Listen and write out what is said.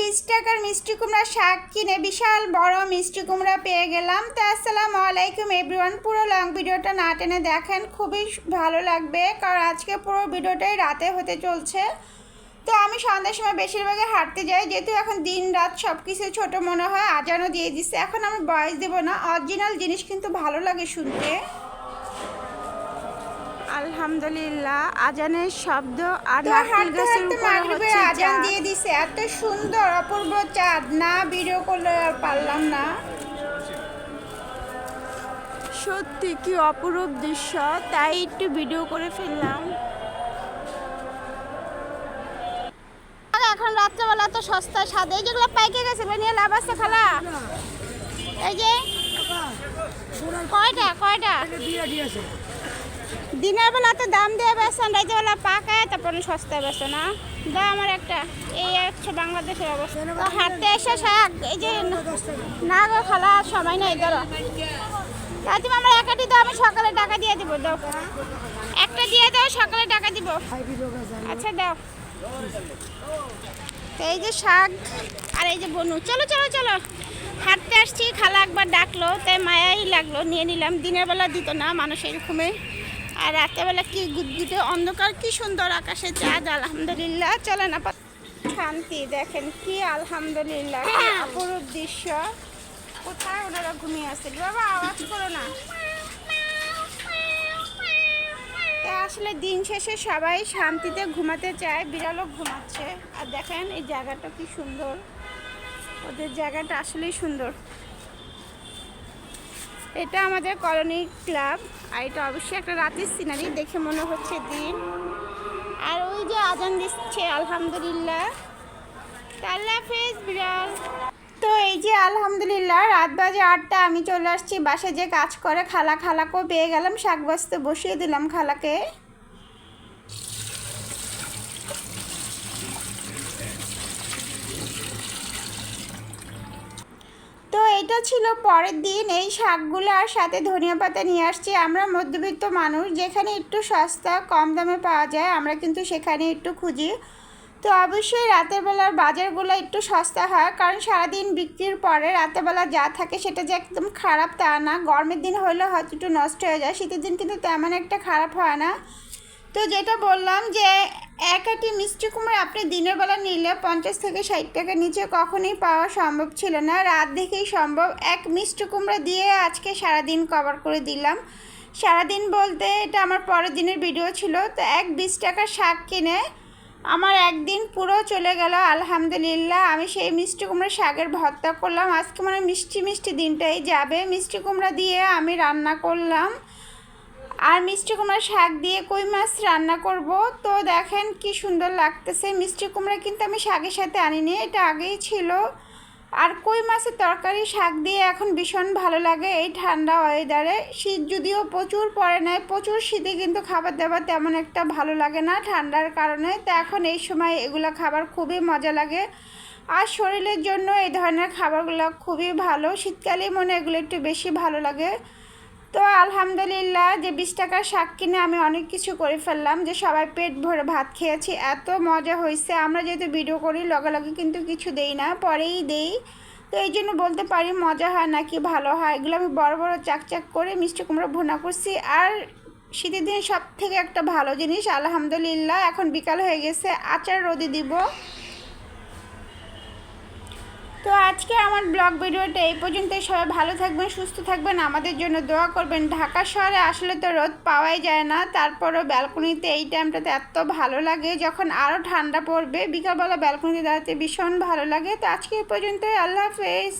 বিশ টাকার মিষ্টি কুমড়া শাক কিনে বিশাল বড় মিষ্টি কুমড়া পেয়ে গেলাম। তো আসসালামু আলাইকুম এভরিওয়ান পুরো লং ভিডিওটা না টেনে দেখেন, খুবই ভালো লাগবে, কারণ আজকে পুরো ভিডিওটাই রাতে হতে চলছে। তো আমি সন্ধ্যার সময় বেশিরভাগই হাঁটতে যাই, যেহেতু এখন দিন রাত সব কিছু ছোটো মনে হয়, আজানও দিয়ে দিচ্ছে এখন আমি বয়স দেবো না অরিজিনাল জিনিস কিন্তু ভালো লাগে শুনতে। আলহামদুলিল্লাহ আজানের শব্দ আর নারকেল গাছের উপরে হচ্ছে আজান দিয়ে দিছে এত সুন্দর অপূর্ব চাঁদ। না ভিডিও করলে আর পারলাম না। সত্যি কি অপরূপ দৃশ্য তাই একটু ভিডিও করে ফেললাম। এখন রাত্রেবেলা তো সস্তায় সাদে যেগুলো পাইকে গেছে নিয়ে লাভ আছে খালা? এই যে কয়টা কয়টা? দিনের বেলা তো দাম দিয়ে বেছেন রাতের বেলা পাকায়, তারপরে সস্তায় বেছে না? দাও আমার একটা, এই হচ্ছে বাংলাদেশের অবস্থা। হাঁটতে এসে শাক, এই যে না গো খালা, সময় নেই, ধরো। তুমি আমার একাটি দাও, আমি সকালে টাকা দিয়ে দিব, দাও। একটা দিয়ে দাও, সকালে টাকা দিব। আচ্ছা দাও। এই যে শাক আর এই যে বনু, চলো চলো চলো। হাঁটতে আসছি, খালা একবার ডাকলো, তাই মায়াই লাগল, নিয়ে নিলাম। দিনের বেলা দিত না, মানুষ এরকমই। আর রাতেরবেলা কি গুদগুদে অন্ধকার কি সুন্দর আকাশে চাঁদ আলহামদুলিল্লাহ। চলে না শান্তি দেখেন কি আলহামদুলিল্লাহ কি অপরূপ দৃশ্য। কোথায় ওনারা ঘুমিয়ে আছে বাবা? আওয়াজ করো না। আসলে দিন শেষে সবাই শান্তিতে ঘুমাতে চায় বিড়ালও ঘুমাচ্ছে। আর দেখেন এই জায়গাটা কি সুন্দর। ওদের জায়গাটা আসলেই সুন্দর। এটা আমাদের কলোনি ক্লাব, আর এটা অবশ্যই একটা রাতের সিনারি, দেখে মনে হচ্ছে দিন। আর ওই যে আজান দিচ্ছে, আলহামদুলিল্লাহ। আল্লাহ বিড়াল। তো এই যে আলহামদুলিল্লাহ, রাত বাজে আটটা, আমি চলে আসছি বাসে যে কাজ করে, খালা খালাকেও পেয়ে গেলাম শাক বাজতে বসিয়ে দিলাম খালাকে। এটা ছিল পরের দিন। এই শাকগুলো আর সাথে ধনিয়া পাতা নিয়ে আসছি। আমরা মধ্যবিত্ত মানুষ, যেখানে একটু সস্তা, কম দামে পাওয়া যায়, আমরা কিন্তু সেখানে একটু খুঁজি। তো অবশ্যই রাতের বেলার বাজারগুলো একটু সস্তা হয়, কারণ সারাদিন বিক্রির পরে রাতের বেলা যা থাকে সেটা যে একদম খারাপ তা না। গরমের দিন হলে হয়তো একটু নষ্ট হয়ে যায়, শীতের দিন কিন্তু তেমন একটা খারাপ হয় না। তো যেটা বললাম যে এক আটি মিষ্টি কুমড়া আপনি দিনের বেলা নিলে পঞ্চাশ থেকে ষাট টাকা নিচে কখনোই পাওয়া সম্ভব ছিল না। রাত দেখেই সম্ভব, এক মিষ্টি কুমড়া দিয়ে আজকে সারাদিন কভার করে দিলাম। সারাদিন বলতে এটা আমার পরের দিনের ভিডিও ছিল, তো এক বিশ টাকার শাক কিনে আমার একদিন পুরো চলে গেল, আলহামদুলিল্লাহ। আমি সেই মিষ্টি কুমড়া শাকের ভর্তা করলাম। আজকে মানে মিষ্টি মিষ্টি দিনটাই যাবে। মিষ্টি কুমড়া দিয়ে আমি রান্না করলাম। আর মিষ্টি কুমড়া শাক দিয়ে কই মাছ রান্না করব? তো দেখেন কি সুন্দর লাগতেছে। মিষ্টি কুমড়া কিন্তু আমি শাকের সাথে আনিনি, এটা আগেই ছিল। আর কই মাছের তরকারি, শাক দিয়ে এখন ভীষণ ভালো লাগে এই ঠান্ডা ওয়েদারে শীত যদিও প্রচুর পড়ে নাই, প্রচুর শীতে কিন্তু খাবার দাবার তেমন একটা ভালো লাগে না ঠান্ডার কারণে। তো এখন এই সময় এগুলো খাবার খুবই মজা লাগে। আর শরীরের জন্য এই ধরনের খাবারগুলো খুবই ভালো। শীতকালে মনে এগুলো একটু বেশি ভালো লাগে। তো আলহামদুলিল্লাহ যে বিশ টাকার শাক কিনে আমি অনেক কিছু করে ফেললাম, যে সবাই পেট ভরে ভাত খেয়েছি, এত মজা হয়েছে। আমরা যেহেতু ভিডিও করি লগে লগে কিন্তু কিছু দেই না, পরেই দেই। তো এই জন্য বলতে পারি মজা হয় নাকি ভালো হয়, এগুলো আমি বড় বড় চাকচাক করে মিষ্টি কুমড়ো ভুনা করছি। আর শীতের দিনে সব থেকে একটা ভালো জিনিস, আলহামদুলিল্লাহ, এখন বিকাল হয়ে গেছে, আচার রোদে দিব। তো আজকে আমার ব্লগ ভিডিওটা এই পর্যন্তই। সবাই ভালো থাকবেন, সুস্থ থাকবেন, আমাদের জন্য দোয়া করবেন। ঢাকা শহরে আসলে তো রোদ পাওয়াই যায় না, তারপরও ব্যালকনিতে এই টাইমটাতে এত ভালো লাগে, যখন আরও ঠান্ডা পড়বে, বিকালবেলা ব্যালকনিতে দাঁড়াতে ভীষণ ভালো লাগে। তো আজকে এই পর্যন্তই, আল্লাহ হাফেজ।